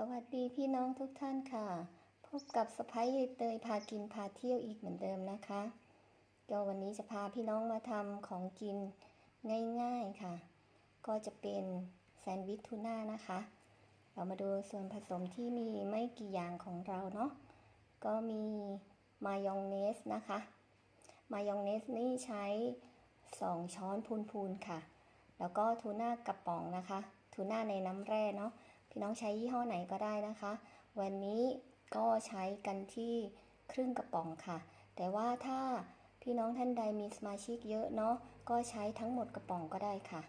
สวัสดีพี่น้องทุกท่านค่ะ พบกับสไปายยายเตยพากินพาเที่ยวอีกเหมือนเดิมนะคะก็วันนี้จะพาพี่น้องมาทำของกินง่ายๆค่ะ ก็จะเป็นแซนด์วิชทูน่านะคะ เรามาดูส่วนผสมที่มีไม่กี่อย่างของเราเนาะก็มีมายองเนสนะคะ มายองเนสนี่ใช้ 2 ช้อนพูนๆค่ะ แล้วก็ทูน่ากระป๋องนะคะ ทูน่าในน้ำแร่เนาะ พี่น้องใช้ยี่ห้อไหนก็ได้นะคะ วันนี้ก็ใช้กันที่ครึ่งกระป๋องค่ะ แต่ว่าถ้าพี่น้องท่านใดมีสมาชิกเยอะเนาะก็ใช้ทั้งหมดกระป๋องก็ได้ค่ะ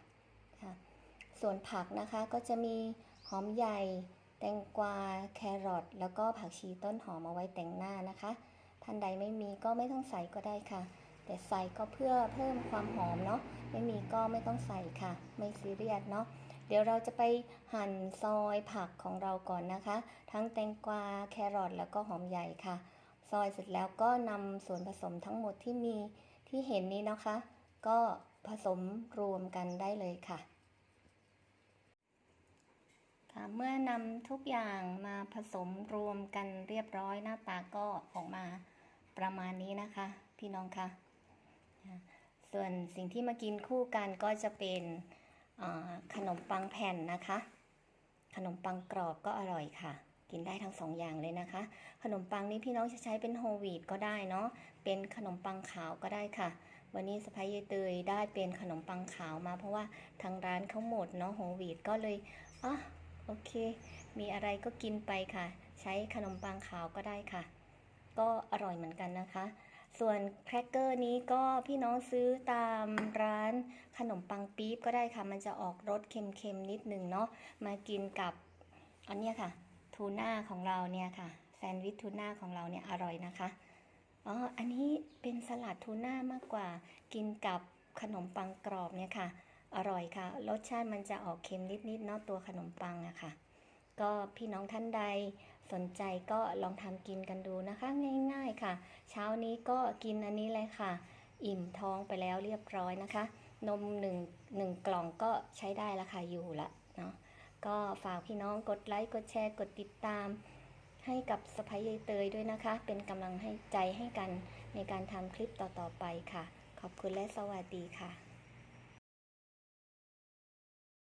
ค่ะ ส่วนผักนะคะก็จะมีหอมใหญ่ แตงกวาแครอทแล้วก็ผักชีต้นหอมเอาไว้แต่งหน้านะคะ ท่านใดไม่มีก็ไม่ต้องใส่ก็ได้ค่ะ แต่ใส่ก็เพื่อเพิ่มความหอมเนาะไม่มีก็ไม่ต้องใส่ค่ะ ไม่ซีเรียสเนาะ เดี๋ยวเราจะไปหั่นซอยผักของเราก่อนนะคะ ทั้งแตงกวาแครอทแล้วก็หอมใหญ่ค่ะ ซอยเสร็จแล้วก็นำส่วนผสมทั้งหมดที่มีที่เห็นนี้นะคะ ก็ผสมรวมกันได้เลยค่ะค่ะเมื่อนำทุกอย่างมาผสมรวมกันเรียบร้อยหน้าตาก็ออกมาประมาณนี้นะคะ พี่น้องคะส่วนสิ่งที่มากินคู่กันก็จะเป็น ขนมปังแผ่นนะคะ ขนมปังกรอบก็อร่อยค่ะ กินได้ทั้งสองอย่างเลยนะคะ ขนมปังนี้พี่น้องจะใช้เป็นโฮลวีตก็ได้เนาะเป็นขนมปังขาวก็ได้ค่ะ วันนี้สไปายเตยได้เป็นขนมปังขาวมา เพราะว่าทางร้านเขาหมดเนาะโฮลวีตก็เลยอะโอเค มีอะไรก็กินไปค่ะ ใช้ขนมปังขาวก็ได้ค่ะ ก็อร่อยเหมือนกันนะคะ ส่วนแครกเกอร์นี้ก็พี่น้องซื้อตามร้านขนมปังปี๊บก็ได้ค่ะ มันจะออกรสเค็มๆนิดหนึ่งเนาะมากินกับอันนี้ค่ะทูน่าของเราเนี่ยค่ะแซนด์วิชทูน่าของเราเนี่ยอร่อยนะคะอ๋ออันนี้เป็นสลัดทูน่ามากกว่า กินกับขนมปังกรอบเนี่ยค่ะ อร่อยค่ะ รสชาติมันจะออกเค็มนิดๆเนาะตัวขนมปังอะค่ะ ก็พี่น้องท่านใด สนใจก็ลองทำกินกันดูนะคะ ง่ายๆค่ะ เช้านี้ก็กินอันนี้เลยค่ะ อิ่มท้องไปแล้วเรียบร้อยนะคะ นมหนึ่งหนึ่งกล่องก็ใช้ได้ละค่ะอยู่ละเนาะก็ฝากพี่น้องกดไลค์กดแชร์กดติดตาม ให้กับสไปยายเตยด้วยนะคะ เป็นกำลังให้ใจให้กันในการทำคลิปต่อๆไปค่ะ ขอบคุณและสวัสดีค่ะ